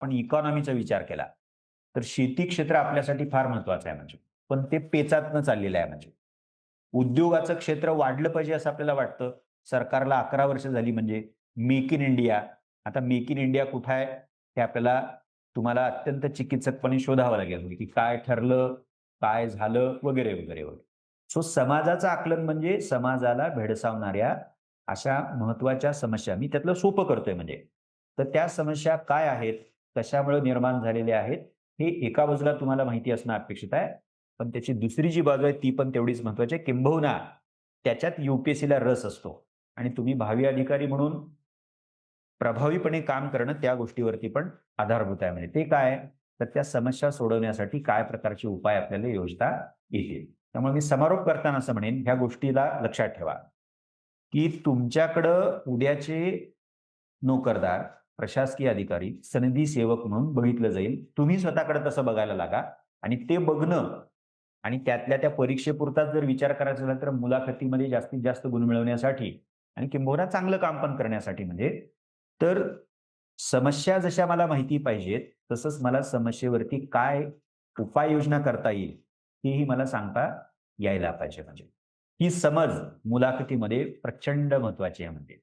पण इकॉनॉमीचा विचार केला तर शेती क्षेत्र आपल्यासाठी फार महत्वाचं आहे म्हणजे. पण ते पेचातनं चाललेलं आहे म्हणजे. उद्योगाचं क्षेत्र वाढलं पाहिजे असं आपल्याला वाटतं. सरकारला अकरा वर्ष झाली म्हणजे मेक इन इंडिया आता मेक इन इंडिया कुठं आहे? हे आपल्याला तुम्हाला अत्यंत चिकित्सकपणे शोधावं लागेल. की काय ठरलं काय झालं वगैरे वगैरे वगैरे. सो समाजाचं आकलन म्हणजे समाजाला भेडसावणाऱ्या अशा महत्त्वाच्या समस्या. मी त्यातलं सोपं करतोय म्हणजे. तर त्या समस्या काय आहेत? कशामुळे निर्माण झालेले आहेत हे एका बाजूला तुम्हाला माहिती असणं अपेक्षित आहे. पण त्याची दुसरी जी बाजू आहे ती पण तेवढीच महत्वाची आहे. किंबहुना त्याच्यात युपीएससीला रस असतो. आणि तुम्ही भावी अधिकारी म्हणून प्रभावीपणे काम करणं त्या गोष्टीवरती पण आधारभूत आहे. म्हणजे ते काय तर त्या समस्या सोडवण्यासाठी काय प्रकारचे उपाय आपल्याला योजता येतील. त्यामुळे मी समारोप करताना असं म्हणेन ह्या गोष्टीला लक्षात ठेवा. की तुमच्याकडं उद्याचे नोकरदार प्रशासकीय अधिकारी सनदी सेवक म्हणून बघितलं जाईल. तुम्ही स्वतःकडे तसं बघायला लागा आणि ते बघणं आणि त्यातल्या त्या परीक्षेपुरताच जर विचार करायचा झाला तर मुलाखतीमध्ये जास्तीत जास्त गुण मिळवण्यासाठी आणि किंबहुना चांगलं काम पण करण्यासाठी म्हणजे तर समस्या जशा मला माहिती पाहिजेत तसंच मला समस्येवरती काय उपाययोजना करता येईल हेही मला सांगता यायला पाहिजे म्हणजे. ही समज मुलाखतीमध्ये प्रचंड महत्वाची आहे म्हणजे.